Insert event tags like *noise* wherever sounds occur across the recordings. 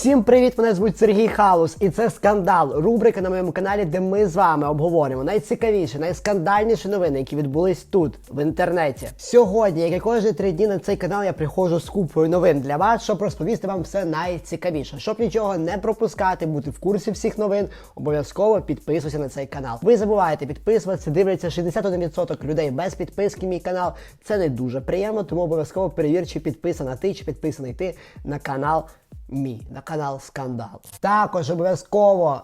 Всім привіт! Мене звуть Сергій Халус, і це скандал. Рубрика на моєму каналі, де ми з вами обговорюємо найцікавіші, найскандальніші новини, які відбулись тут, в інтернеті. Сьогодні, як і кожні три дні на цей канал, я приходжу з купою новин для вас, щоб розповісти вам все найцікавіше. Щоб нічого не пропускати, бути в курсі всіх новин, обов'язково підписуйся на цей канал. Ви забуваєте підписуватися, дивляться 61% людей без підписки. Мій канал. Це не дуже приємно, тому обов'язково перевір, чи підписана ти, чи підписаний ти на канал мій, на канал Скандал. Також обов'язково.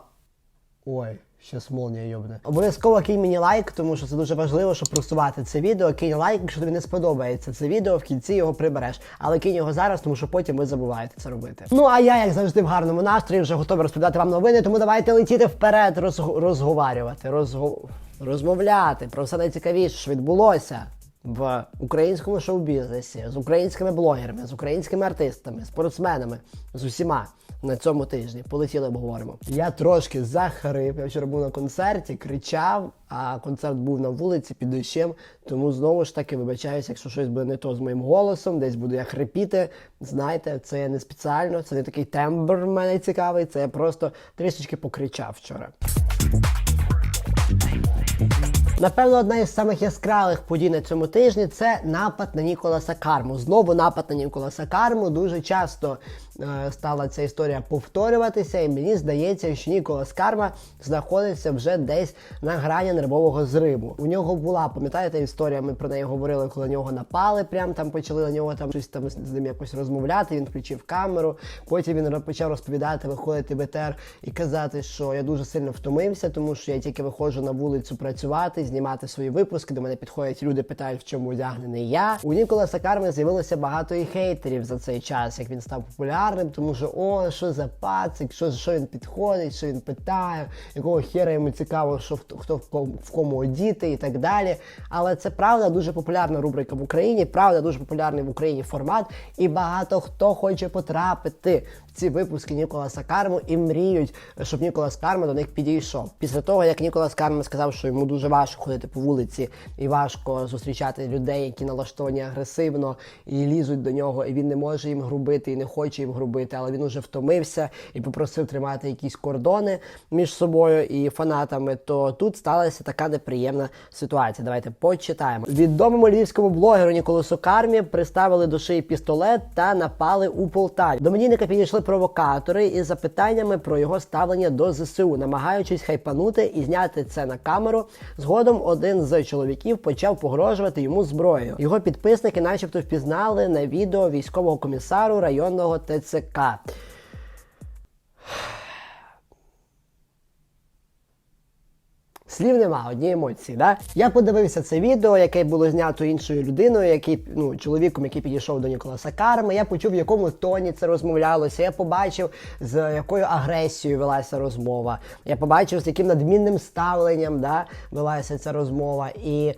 Ой. Щас молнія йобне. Обов'язково кинь мені лайк, тому що це дуже важливо, щоб просувати це відео. Кинь лайк, якщо тобі не сподобається це відео, в кінці його прибереш. Але кинь його зараз, тому що потім ви забуваєте це робити. Ну а я, як завжди, в гарному настрої, вже готовий розповідати вам новини, тому давайте летіти вперед, розг... розговарювати, розго... розмовляти про все найцікавіше, що відбулося. В українському шоу-бізнесі з українськими блогерами, з українськими артистами, спортсменами, з усіма на цьому тижні. Полетіли обговоримо. Я трошки захрип. Я вчора був на концерті, кричав, а концерт був на вулиці під дощем. Тому знову ж таки вибачаюся, якщо щось буде не то з моїм голосом, десь буду я хрипіти. Знаєте, це не спеціально, це не такий тембр в мене цікавий. Це я просто трішечки покричав вчора. Напевно, одна із самих яскравих подій на цьому тижні це напад на Ніколаса Карму. Знову напад на Ніколаса Карму. Дуже часто е, стала ця історія повторюватися, і мені здається, що Ніколас Карма знаходиться вже десь на грані нервового зриву. У нього була, пам'ятаєте, історія, ми про неї говорили, коли на нього напали, прям там почали на нього там щось там з ним якось розмовляти. Він включив камеру. Потім він почав розповідати, виходити в етер і казати, що я дуже сильно втомився, тому що я тільки виходжу на вулицю працювати знімати свої випуски. До мене підходять люди, питають, в чому одягнений я. У Ніколаса Карми з'явилося багато і хейтерів за цей час, як він став популярним, тому що о, що за пацик, що що він підходить, що він питає, якого хера йому цікаво, що хто хто в кому, в кому одіти і так далі. Але це правда дуже популярна рубрика в Україні, правда дуже популярний в Україні формат, і багато хто хоче потрапити в ці випуски Ніколаса Карму і мріють, щоб Ніколас Карма до них підійшов. Після того, як Ніколас Карма сказав, що йому дуже важко ходити по вулиці і важко зустрічати людей, які налаштовані агресивно і лізуть до нього, і він не може їм грубити і не хоче їм грубити, але він уже втомився і попросив тримати якісь кордони між собою і фанатами. То тут сталася така неприємна ситуація. Давайте почитаємо. Відомому львівському блогеру Ніколасу Кармі приставили до шиї пістолет та напали у Полтаві. До Менінника підійшли провокатори із запитаннями про його ставлення до ЗСУ, намагаючись хайпанути і зняти це на камеру. Згодом один з чоловіків почав погрожувати йому зброєю. Його підписники, начебто, впізнали на відео військового комісару районного ТЦК. Слів нема, одні емоції. Да? Я подивився це відео, яке було знято іншою людиною, який, ну, чоловіком, який підійшов до Ніколаса Карми. Я почув, в якому тоні це розмовлялося. Я побачив, з якою агресією велася розмова. Я побачив, з яким надмінним ставленням да, велася ця розмова. І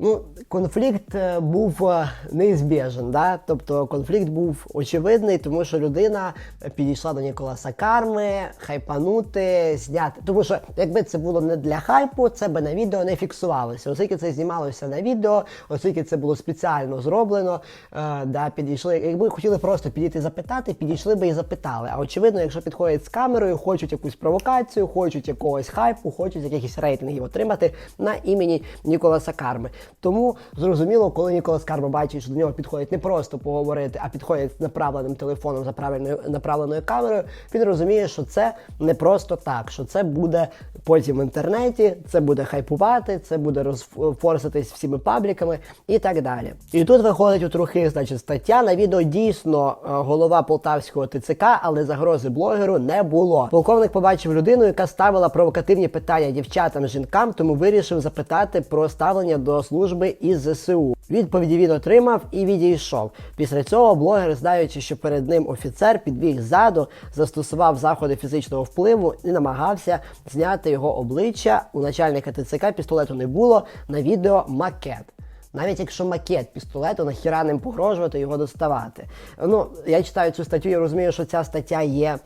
Ну, конфлікт е, був е, неізбіжен, да? тобто конфлікт був очевидний, тому що людина підійшла до Ніколаса Карми, хайпанути, зняти. Тому що якби це було не для хайпу, це би на відео не фіксувалося. Оскільки це знімалося на відео, оскільки це було спеціально зроблено, е, да, підійшли. Якби хотіли просто підійти запитати, підійшли би і запитали. А очевидно, якщо підходять з камерою, хочуть якусь провокацію, хочуть якогось хайпу, хочуть якихось рейтингів отримати на імені Ніколаса Карми. Тому зрозуміло, коли Ніколас Карма бачить, що до нього підходять не просто поговорити, а підходять з направленим телефоном за правильною направленою камерою, він розуміє, що це не просто так, що це буде потім в інтернеті, це буде хайпувати, це буде розфорситись всіми пабліками і так далі. І тут виходить у трохи, значить, стаття на відео дійсно е, голова полтавського ТЦК, але загрози блогеру не було. Полковник побачив людину, яка ставила провокативні питання дівчатам, жінкам, тому вирішив запитати про ставлення до служби служби із ЗСУ. Відповіді він отримав і відійшов. Після цього блогер, знаючи, що перед ним офіцер підбіг ззаду, застосував заходи фізичного впливу і намагався зняти його обличчя. У начальника ТЦК пістолету не було на відео макет. Навіть якщо макет пістолету, нахіра ним погрожувати його доставати. Ну, я читаю цю статтю, я розумію, що ця стаття є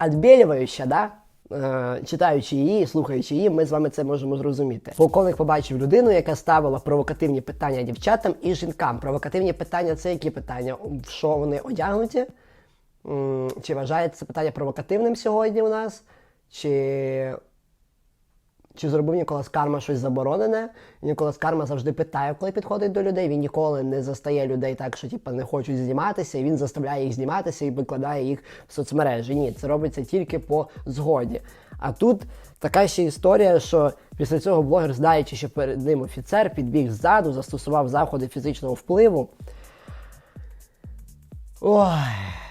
відбілююча, да? Е, читаючи її, слухаючи її, ми з вами це можемо зрозуміти. Полковник побачив людину, яка ставила провокативні питання дівчатам і жінкам. Провокативні питання це які питання? В що вони одягнуті? Чи вважається це питання провокативним сьогодні у нас? Чи чи зробив Ніколас Карма щось заборонене? Ніколас Карма завжди питає, коли підходить до людей. Він ніколи не застає людей так, що типу, не хочуть зніматися, і він заставляє їх зніматися і викладає їх в соцмережі. Ні, це робиться тільки по згоді. А тут така ще історія, що після цього блогер, знаючи, що перед ним офіцер, підбіг ззаду, застосував заходи фізичного впливу. Ой.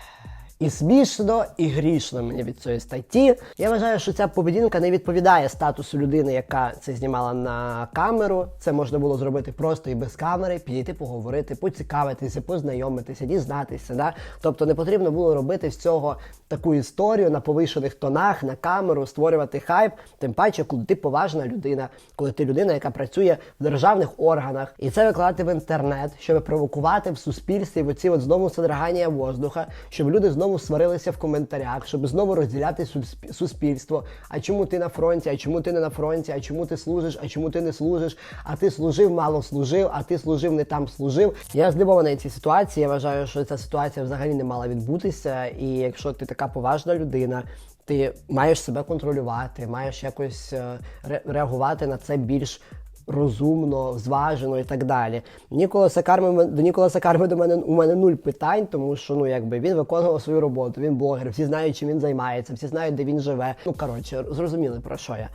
І смішно, і грішно мені від цієї статті. Я вважаю, що ця поведінка не відповідає статусу людини, яка це знімала на камеру. Це можна було зробити просто і без камери, підійти поговорити, поцікавитися, познайомитися, дізнатися. Да? Тобто не потрібно було робити з цього таку історію на повишених тонах, на камеру, створювати хайп. Тим паче, коли ти поважна людина, коли ти людина, яка працює в державних органах, і це викладати в інтернет, щоб провокувати в суспільстві в оці от знову содрагання воздуха, щоб люди знову сварилися в коментарях, щоб знову розділяти суспільство. А чому ти на фронті? А чому ти не на фронті? А чому ти служиш? А чому ти не служиш? А ти служив, мало служив, а ти служив, не там служив. Я здивований цій ситуації. Я вважаю, що ця ситуація взагалі не мала відбутися. І якщо ти така поважна людина. Ти маєш себе контролювати, маєш якось е, реагувати на це більш розумно, зважено і так далі. Ніколаса Карми до Ніколаса Карми до мене у мене нуль питань, тому що ну якби він виконував свою роботу, він блогер, всі знають, чим він займається, всі знають, де він живе. Ну коротше, зрозуміли про що я.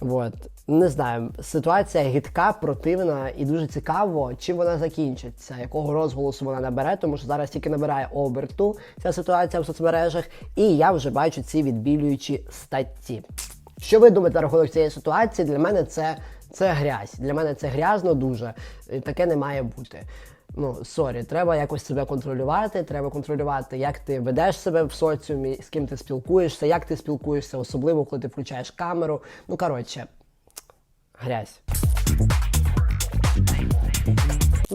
Вот. Не знаю, ситуація гидка, противна і дуже цікаво, чим вона закінчиться, якого розголосу вона набере, тому що зараз тільки набирає оберту ця ситуація в соцмережах, і я вже бачу ці відбілюючі статті. Що ви думаєте на рахунок цієї ситуації? Для мене це, це грязь. Для мене це грязно дуже. Таке не має бути. Ну, сорі, треба якось себе контролювати. Треба контролювати, як ти ведеш себе в соціумі, з ким ти спілкуєшся, як ти спілкуєшся, особливо коли ти включаєш камеру. Ну, коротше, грязь.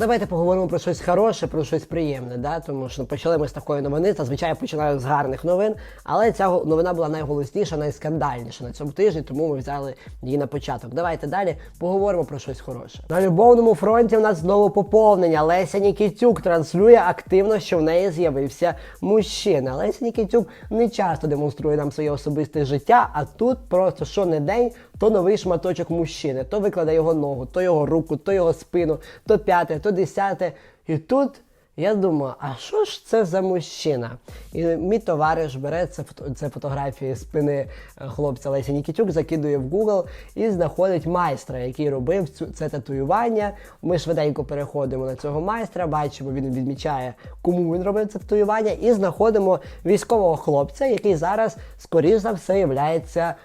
Давайте поговоримо про щось хороше, про щось приємне, да? тому що почали ми з такої новини. Зазвичай починаю з гарних новин, але ця новина була найголосніша, найскандальніша на цьому тижні, тому ми взяли її на початок. Давайте далі поговоримо про щось хороше. На любовному фронті в нас знову поповнення. Леся Нікітюк транслює активно, що в неї з'явився мужчина. Леся Нікітюк не часто демонструє нам своє особисте життя, а тут просто що не день, то новий шматочок мужчини, то викладе його ногу, то його руку, то його спину, то п'яте, то десяте. І тут я думаю, а що ж це за мужчина? І мій товариш бере це, це фотографії спини е, хлопця Лесі Нікітюк, закидує в Google і знаходить майстра, який робив цю, це татуювання. Ми швиденько переходимо на цього майстра, бачимо, він відмічає, кому він робив це татуювання, і знаходимо військового хлопця, який зараз, скоріш за все, являється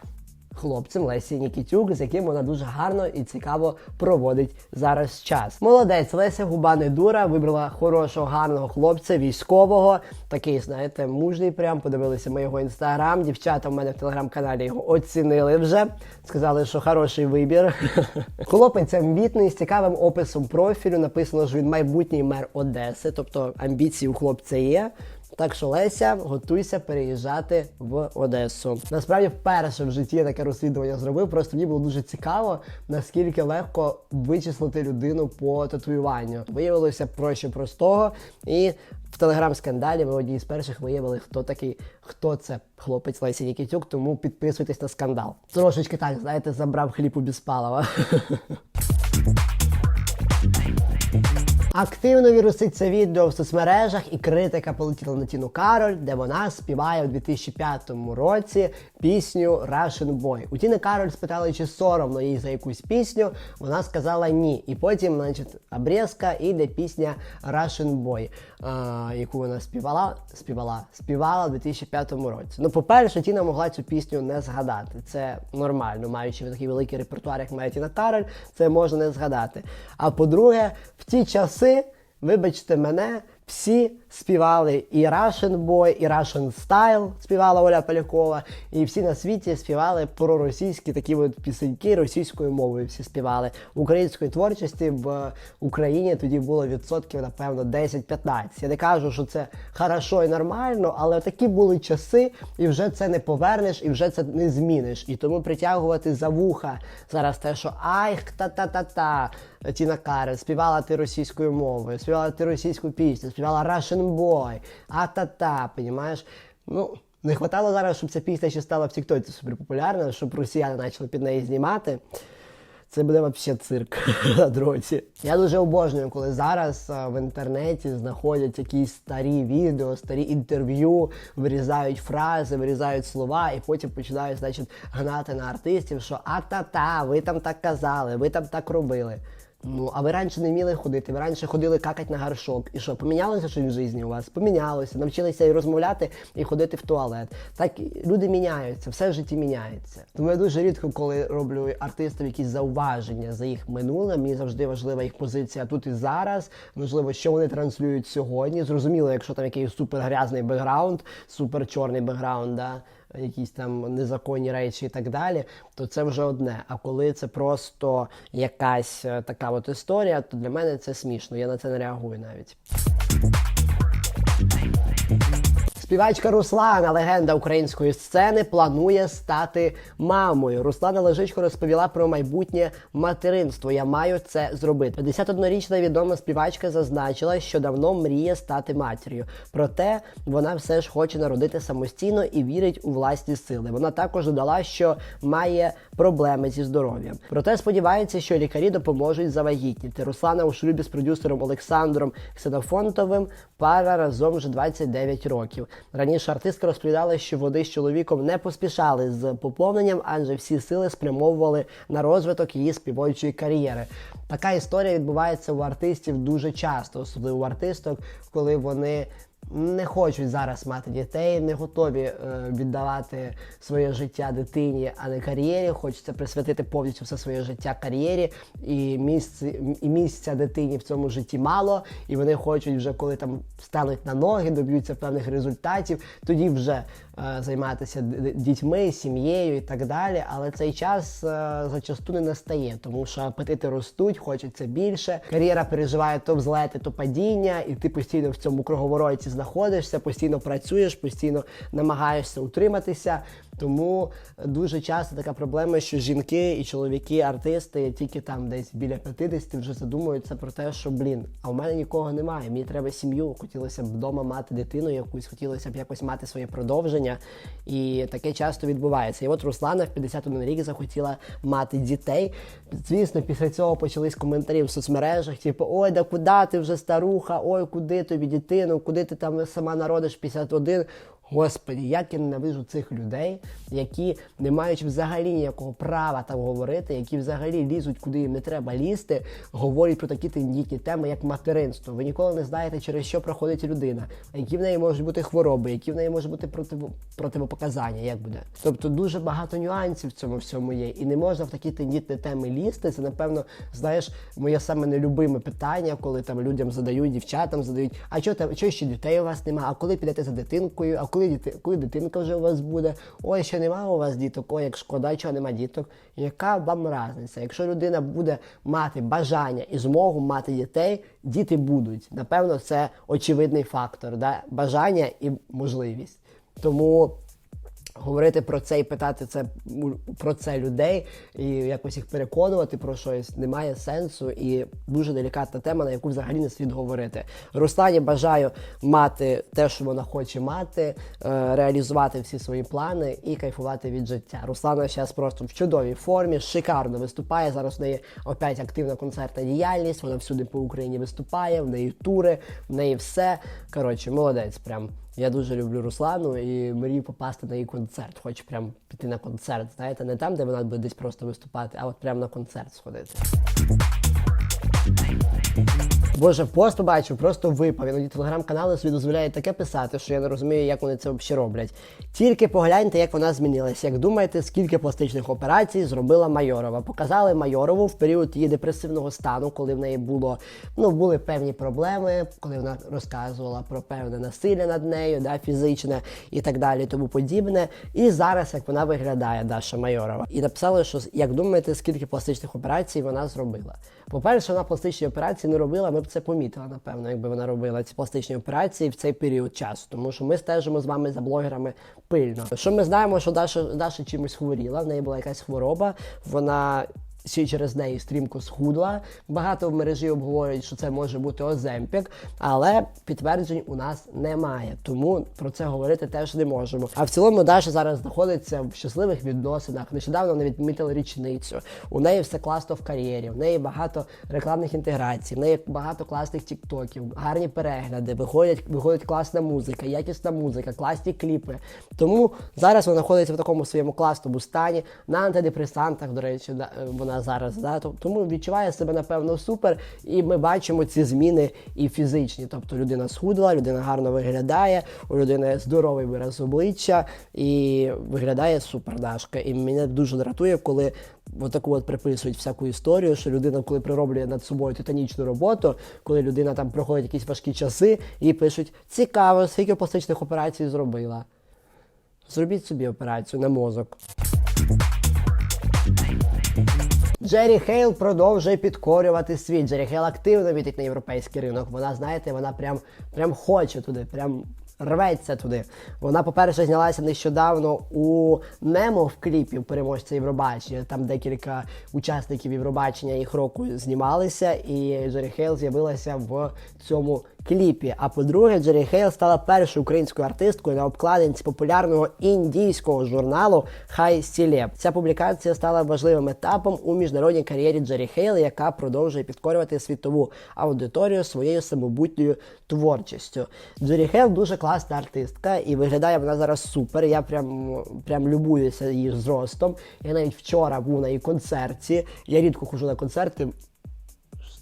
хлопцем Лесі Нікітюк, з яким вона дуже гарно і цікаво проводить зараз час. Молодець, Леся Губа не дура, вибрала хорошого, гарного хлопця, військового. Такий, знаєте, мужній прям. Подивилися ми його інстаграм. Дівчата в мене в телеграм-каналі його оцінили вже. Сказали, що хороший вибір. *laughs* Хлопець амбітний, з цікавим описом профілю. Написано, що він майбутній мер Одеси, тобто амбіції у хлопця є. Так що Леся, готуйся переїжджати в Одесу. Насправді, вперше в житті я таке розслідування зробив. Просто мені було дуже цікаво, наскільки легко вичислити людину по татуюванню. Виявилося проще простого. І в телеграм-скандалі ми одні з перших виявили, хто такий, хто це хлопець Лесі Нікітюк. Тому підписуйтесь на скандал. Трошечки так, знаєте, забрав хліб у Біспалова. *laughs* Активно вірусить це відео в соцмережах, і критика полетіла на Тіну Кароль, де вона співає у 2005 році пісню Russian Boy. У Тіни Кароль спитали, чи соромно їй за якусь пісню. Вона сказала ні. І потім, значить, обрізка і йде пісня Russian Boy, яку вона співала, співала, співала у 2005 році. Ну, по-перше, Тіна могла цю пісню не згадати. Це нормально, маючи такий великий репертуар, як має Тіна Тарель, це можна не згадати. А по-друге, в ті часи, вибачте мене, всі співали і Russian Boy, і Russian Style співала Оля Полякова, і всі на світі співали проросійські такі от пісеньки російською мовою. Всі співали української творчості в Україні тоді було відсотків, напевно, 10-15. Я не кажу, що це хорошо і нормально, але такі були часи, і вже це не повернеш, і вже це не зміниш. І тому притягувати за вуха зараз те, що ай, та-та-та-та. Тіна Карель, співала ти російською мовою, співала ти російську пісню, співала Russian Boy, а-та-та, понімаєш? Ну, не хватало зараз, щоб ця пісня ще стала в Тіктоці суперпопулярна, щоб росіяни почали під неї знімати. Це буде взагалі цирк *laughs* на дроті. Я дуже обожнюю, коли зараз в інтернеті знаходять якісь старі відео, старі інтерв'ю, вирізають фрази, вирізають слова, і потім починають, значить, гнати на артистів, що а-та-та, ви там так казали, ви там так робили. Ну, а ви раніше не вміли ходити, ви раніше ходили какать на горшок. І що, помінялося щось в житті у вас? Помінялося, навчилися і розмовляти, і ходити в туалет. Так люди міняються, все в житті міняється. Тому я дуже рідко, коли роблю артистам якісь зауваження за їх минуле, мені завжди важлива їх позиція тут і зараз. Можливо, що вони транслюють сьогодні. Зрозуміло, якщо там якийсь супер грязний бекграунд, супер чорний бекграунд, да, якісь там незаконні речі і так далі, то це вже одне. А коли це просто якась е, така от історія, то для мене це смішно. Я на це не реагую навіть. Співачка Руслана, легенда української сцени, планує стати мамою. Руслана Лежичко розповіла про майбутнє материнство. Я маю це зробити. 51-річна відома співачка зазначила, що давно мріє стати матір'ю. Проте вона все ж хоче народити самостійно і вірить у власні сили. Вона також додала, що має проблеми зі здоров'ям. Проте сподівається, що лікарі допоможуть завагітніти. Руслана у шлюбі з продюсером Олександром Ксенофонтовим пара разом вже 29 років. Раніше артистка розповідала, що вони з чоловіком не поспішали з поповненням, адже всі сили спрямовували на розвиток її співочої кар'єри. Така історія відбувається у артистів дуже часто, особливо у артисток, коли вони. Не хочуть зараз мати дітей, не готові е, віддавати своє життя дитині, а не кар'єрі. Хочеться присвятити повністю все своє життя кар'єрі, і місця, і місця дитині в цьому житті мало. І вони хочуть вже, коли там стануть на ноги, доб'ються певних результатів, тоді вже займатися д- д- дітьми, сім'єю і так далі. Але цей час е, зачасту не настає, тому що апетити ростуть, хочеться більше. Кар'єра переживає то взлети, то падіння, і ти постійно в цьому круговороті знаходишся, постійно працюєш, постійно намагаєшся утриматися. Тому дуже часто така проблема, що жінки і чоловіки, артисти, тільки там десь біля 50 вже задумуються про те, що блін, а в мене нікого немає. Мені треба сім'ю. Хотілося б вдома мати дитину якусь, хотілося б якось мати своє продовження. І таке часто відбувається. І от Руслана в 51 рік захотіла мати дітей. Звісно, після цього почались коментарі в соцмережах, типу, ой, да куди ти вже старуха, ой, куди тобі дитину, куди ти там сама народиш 51. Господі, як я ненавижу цих людей, які не маючи взагалі ніякого права там говорити, які взагалі лізуть, куди їм не треба лізти, говорять про такі тендітні теми, як материнство. Ви ніколи не знаєте, через що проходить людина, які в неї можуть бути хвороби, які в неї можуть бути противо... противопоказання, як буде. Тобто дуже багато нюансів в цьому всьому є. І не можна в такі тендітні теми лізти. Це, напевно, знаєш, моє саме нелюбиме питання, коли там людям задають, дівчатам задають, а чого там, чого ще дітей у вас немає, а коли підете за дитинкою, а коли діти, коли дитинка вже у вас буде, ой, ще немає у вас діток, ой, як шкода, чого нема діток. Яка вам різниця? Якщо людина буде мати бажання і змогу мати дітей, діти будуть. Напевно, це очевидний фактор, да? бажання і можливість. Тому говорити про це і питати це про це людей і якось їх переконувати про щось немає сенсу і дуже делікатна тема, на яку взагалі не слід говорити. Руслані бажаю мати те, що вона хоче мати, е, реалізувати всі свої плани і кайфувати від життя. Руслана зараз просто в чудовій формі, шикарно виступає. Зараз в неї опять активна концертна діяльність. Вона всюди по Україні виступає, в неї тури, в неї все. Коротше, молодець прям. Я дуже люблю Руслану і мрію попасти на її концерт. Хочу прям піти на концерт. Знаєте, не там, де вона буде десь просто виступати, а от прямо на концерт сходити. Боже, пост побачив, просто випав. Іноді телеграм-канали собі дозволяють таке писати, що я не розумію, як вони це взагалі роблять. Тільки погляньте, як вона змінилася. Як думаєте, скільки пластичних операцій зробила Майорова? Показали Майорову в період її депресивного стану, коли в неї було ну були певні проблеми, коли вона розказувала про певне насилля над нею, да, фізичне і так далі, тому подібне. І зараз як вона виглядає, Даша Майорова, і написали, що як думаєте, скільки пластичних операцій вона зробила? По-перше, вона пластичні операції не робила. Ми б це помітила, напевно, якби вона робила ці пластичні операції в цей період часу, тому що ми стежимо з вами за блогерами пильно. Що ми знаємо, що Даша Даша чимось хворіла, в неї була якась хвороба. Вона ще через неї стрімко схудла. Багато в мережі обговорюють, що це може бути Оземпік, але підтверджень у нас немає. Тому про це говорити теж не можемо. А в цілому Даша зараз знаходиться в щасливих відносинах. Нещодавно вони відмітили річницю. У неї все класно в кар'єрі, в неї багато рекламних інтеграцій, в неї багато класних тіктоків, гарні перегляди, виходять, виходить класна музика, якісна музика, класні кліпи. Тому зараз вона знаходиться в такому своєму класному стані на антидепресантах. До речі, е, зараз да, тому відчуває себе напевно супер. І ми бачимо ці зміни і фізичні. Тобто людина схудла, людина гарно виглядає, у людини здоровий вираз обличчя і виглядає супер Дашка. І мене дуже дратує, коли отаку от приписують всяку історію, що людина, коли прироблює над собою титанічну роботу, коли людина там проходить якісь важкі часи, і пишуть: цікаво, скільки пластичних операцій зробила. Зробіть собі операцію на мозок. Джері Хейл продовжує підкорювати світ. Джері Хейл активно відить на європейський ринок. Вона, знаєте, вона прям, прям хоче туди, прям рветься туди. Вона, по-перше, знялася нещодавно у Немо в кліпі переможця Євробачення. Там декілька учасників Євробачення їх року знімалися, і Джері Хейл з'явилася в цьому кліпі. А по-друге, Джері Хейл стала першою українською артисткою на обкладинці популярного індійського журналу Хай Сілеп. Ця публікація стала важливим етапом у міжнародній кар'єрі Джері Хейл, яка продовжує підкорювати світову аудиторію своєю самобутньою творчістю. Джері Хейл дуже класна артистка, і виглядає вона зараз супер. Я прям, прям любуюся її зростом. Я навіть вчора був на її концерті. Я рідко ходжу на концерти.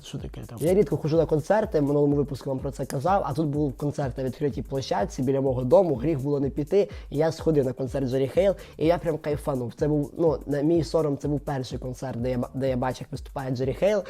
Що таке там? Я рідко ходжу на концерти, в минулому випуску вам про це казав, а тут був концерт на відкритій площадці біля мого дому, гріх було не піти. І я сходив на концерт Джері Хейл, і я прям кайфанув. Це був, ну, на мій сором, це був перший концерт, де я, де я бачив, як виступає Джері Хейл.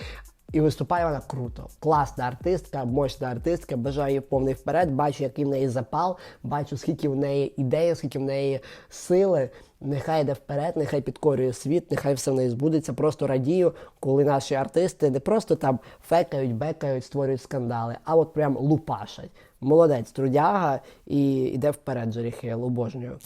І виступає вона круто. Класна артистка, мощна артистка. Бажаю її повний вперед. Бачу, який в неї запал, бачу, скільки в неї ідеї, скільки в неї сили. Нехай йде вперед, нехай підкорює світ, нехай все в неї збудеться. Просто радію, коли наші артисти не просто там фекають, бекають, створюють скандали, а от прям лупашать. Молодець, трудяга і йде вперед, Джері Хейл, обожнюю.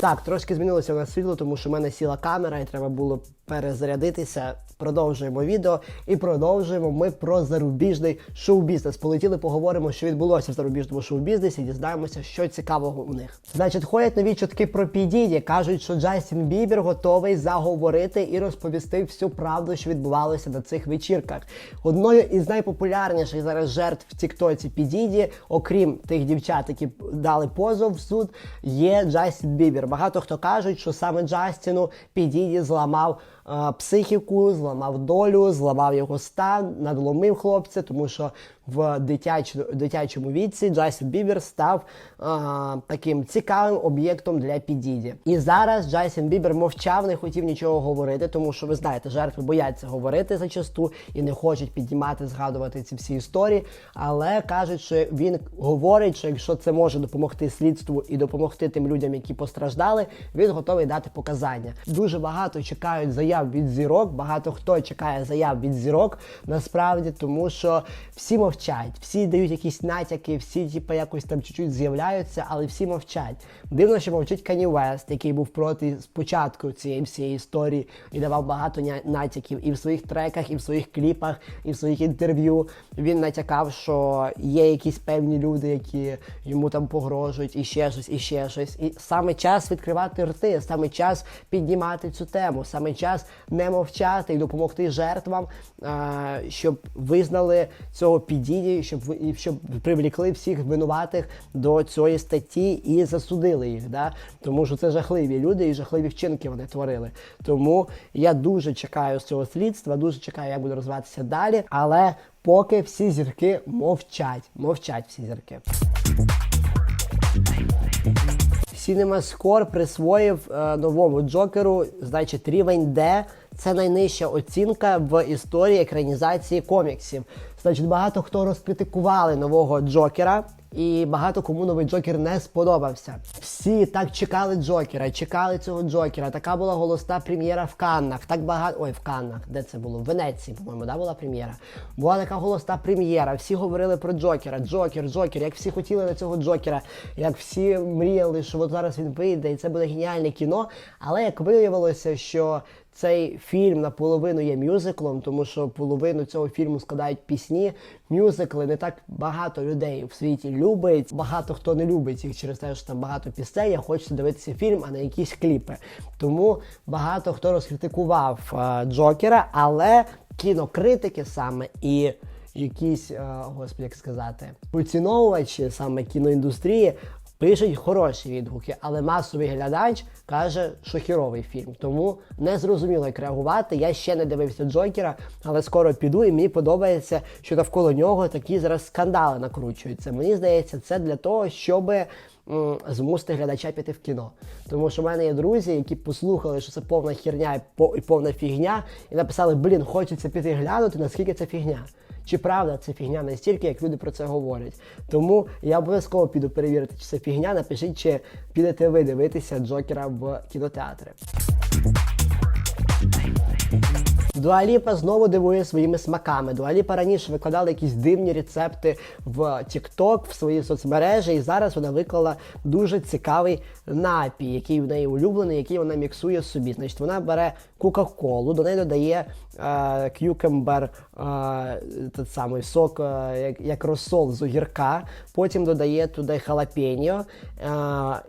Так, трошки змінилося у нас світло, тому що в мене сіла камера і треба було перезарядитися. Продовжуємо відео і продовжуємо ми про зарубіжний шоу-бізнес. Полетіли, поговоримо, що відбулося в зарубіжному шоу-бізнесі, дізнаємося, що цікавого у них. Значить, ходять нові чутки про Підіді. кажуть, що Джастін Бібер готовий заговорити і розповісти всю правду, що відбувалося на цих вечірках. Одною із найпопулярніших зараз жертв в Тіктоці Підіді, окрім тих дівчат, які дали позов в суд, є Джастін Бібер. Багато хто кажуть, що саме Джастіну Підіді зламав психіку, зламав долю, зламав його стан, надломив хлопця, тому що в дитяч, дитячому віці Джастін Бібер став е, таким цікавим об'єктом для підіді. І зараз Джастін Бібер мовчав, не хотів нічого говорити, тому що ви знаєте, жертви бояться говорити зачасту і не хочуть піднімати, згадувати ці всі історії. Але кажуть, що він говорить, що якщо це може допомогти слідству і допомогти тим людям, які постраждали, він готовий дати показання. Дуже багато чекають заяв від зірок. Багато хто чекає заяв від зірок насправді, тому що всі мовчать, всі дають якісь натяки, всі типу, якось там чуть-чуть з'являються, але всі мовчать. Дивно, що мовчить Кані Вест, який був проти спочатку цієї всієї історії і давав багато натяків і в своїх треках, і в своїх кліпах, і в своїх інтерв'ю. Він натякав, що є якісь певні люди, які йому там погрожують, і ще щось, і ще щось. І саме час відкривати рти, саме час піднімати цю тему, саме час не мовчати і допомогти жертвам, щоб визнали цього підіді, щоб ви- щоб привлекли всіх винуватих до цієї статті і засудили їх. Да? Тому що це жахливі люди і жахливі вчинки вони творили. Тому я дуже чекаю з цього слідства, дуже чекаю, як буде розвиватися далі. Але поки всі зірки мовчать, мовчать всі зірки. CinemaScore присвоїв е, новому Джокеру, значить, рівень D. Це найнижча оцінка в історії екранізації коміксів. Значить, багато хто розкритикували нового Джокера. І багато кому новий Джокер не сподобався. Всі так чекали Джокера, чекали цього Джокера. Така була голосна прем'єра в Каннах. Так багато. Ой, в Каннах, де це було? В Венеції, по-моєму, да, була прем'єра. Була така голосна прем'єра. Всі говорили про Джокера. Джокер, Джокер, як всі хотіли на цього Джокера, як всі мріяли, що от зараз він вийде, і це буде геніальне кіно. Але як виявилося, що цей фільм наполовину є мюзиклом, тому що половину цього фільму складають пісні. Мюзикли не так багато людей в світі любить. Багато хто не любить їх через те, що там багато пісень. Я хочу дивитися фільм, а не якісь кліпи. Тому багато хто розкритикував е, Джокера, але кінокритики саме і. Якісь, е, господи, як сказати, поціновувачі саме кіноіндустрії пишуть хороші відгуки, але масовий глядач каже, що хіровий фільм. Тому не зрозуміло, як реагувати. Я ще не дивився Джокера, але скоро піду, і мені подобається, що навколо нього такі зараз скандали накручуються. Мені здається, це для того, щоб змусити глядача піти в кіно. Тому що в мене є друзі, які послухали, що це повна херня і по- і повна фігня, і написали: блін, хочеться піти глянути, наскільки це фігня. Чи правда це фігня настільки, як люди про це говорять? Тому я обов'язково піду перевірити, чи це фігня. Напишіть, чи підете ви дивитися Джокера в кінотеатри. Дуаліпа знову дивує своїми смаками. Дуаліпа раніше викладала якісь дивні рецепти в TikTok, в свої соцмережі, і зараз вона виклала дуже цікавий напій, який в неї улюблений, який вона міксує собі. Значить, вона бере Кока-Колу, до неї додає е, кюкембер, е, самий сок, е, як, як розсол з огірка, потім додає туди халапеньо е,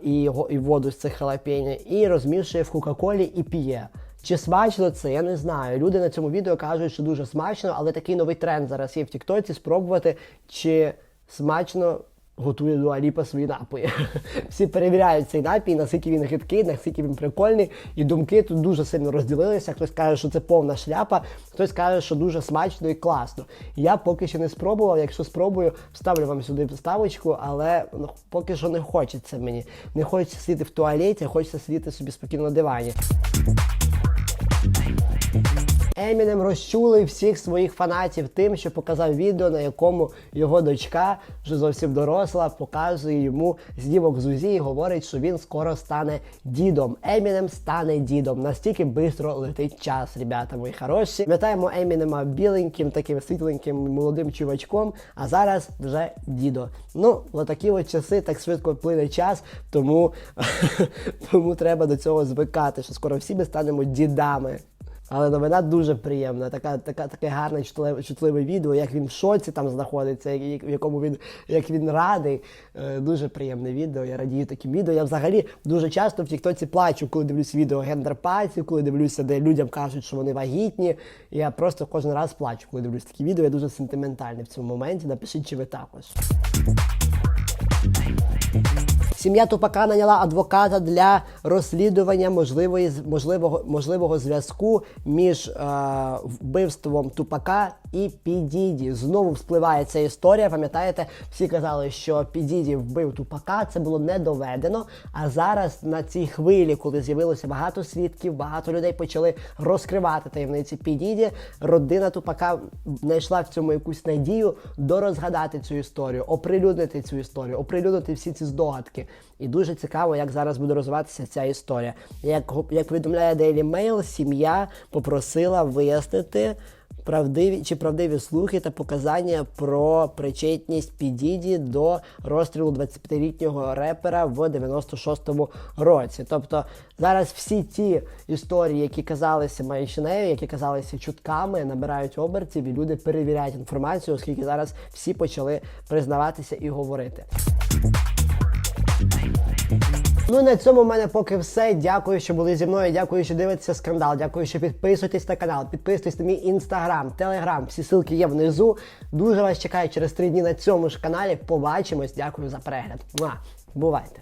і, і воду з цих халапеньо, і розмішує в Кока-Колі і п'є. Чи смачно це, я не знаю. Люди на цьому відео кажуть, що дуже смачно, але такий новий тренд зараз є в Тіктоці спробувати, чи смачно готує Дуаліпа свої напої. *laughs* Всі перевіряють цей напій, наскільки він гидкий, наскільки він прикольний. І думки тут дуже сильно розділилися. Хтось каже, що це повна шляпа, хтось каже, що дуже смачно і класно. Я поки що не спробував. Якщо спробую, вставлю вам сюди вставочку, але ну, поки що не хочеться мені. Не хочеться сидіти в туалеті, хочеться сидіти собі спокійно на дивані. Емінем розчулив всіх своїх фанатів тим, що показав відео, на якому його дочка, вже зовсім доросла, показує йому знімок з УЗІ і говорить, що він скоро стане дідом. Емінем стане дідом. Настільки швидко летить час, ребята мої хороші. Пам'ятаємо Емінема біленьким, таким світленьким молодим чувачком, а зараз вже дідо. Ну, отакі от часи, так швидко плине час, тому, *laughs* тому треба до цього звикати, що скоро всі ми станемо дідами. Але новина дуже приємна. Така, така, таке гарне чутливе, чутливе відео, як він в шоці там знаходиться, як- в якому він як він радий. Е, дуже приємне відео. Я радію таким відео. Я взагалі дуже часто в Тіктоці плачу, коли дивлюсь відео гендерпатів, коли дивлюся, де людям кажуть, що вони вагітні. Я просто кожен раз плачу, коли дивлюсь такі відео. Я дуже сентиментальний в цьому моменті. Напишіть, чи ви також. Сім'я Тупака наняла адвоката для розслідування можливої можливого можливого зв'язку між е, вбивством Тупака і Підіді. Знову вспливає ця історія. Пам'ятаєте, всі казали, що Підіді вбив Тупака. Це було не доведено. А зараз на цій хвилі, коли з'явилося багато свідків, багато людей почали розкривати таємниці Підіді. Родина Тупака знайшла в цьому якусь надію дорозгадати цю історію, оприлюднити цю історію, оприлюднити всі ці здогадки. І дуже цікаво, як зараз буде розвиватися ця історія. Як, як повідомляє Daily Mail, сім'я попросила вияснити. Правдиві чи правдиві слухи та показання про причетність Підіді до розстрілу 25-літнього репера в 96-му році. Тобто зараз всі ті історії, які казалися маячнею, які казалися чутками, набирають обертів, і люди перевіряють інформацію, оскільки зараз всі почали признаватися і говорити. Ну на цьому в мене поки все. Дякую, що були зі мною. Дякую, що дивитеся скандал. Дякую, що підписуєтесь на канал. Підписуйтесь на мій інстаграм, телеграм. Всі ссылки є внизу. Дуже вас чекаю через три дні на цьому ж каналі. Побачимось. Дякую за перегляд. Муа. Бувайте.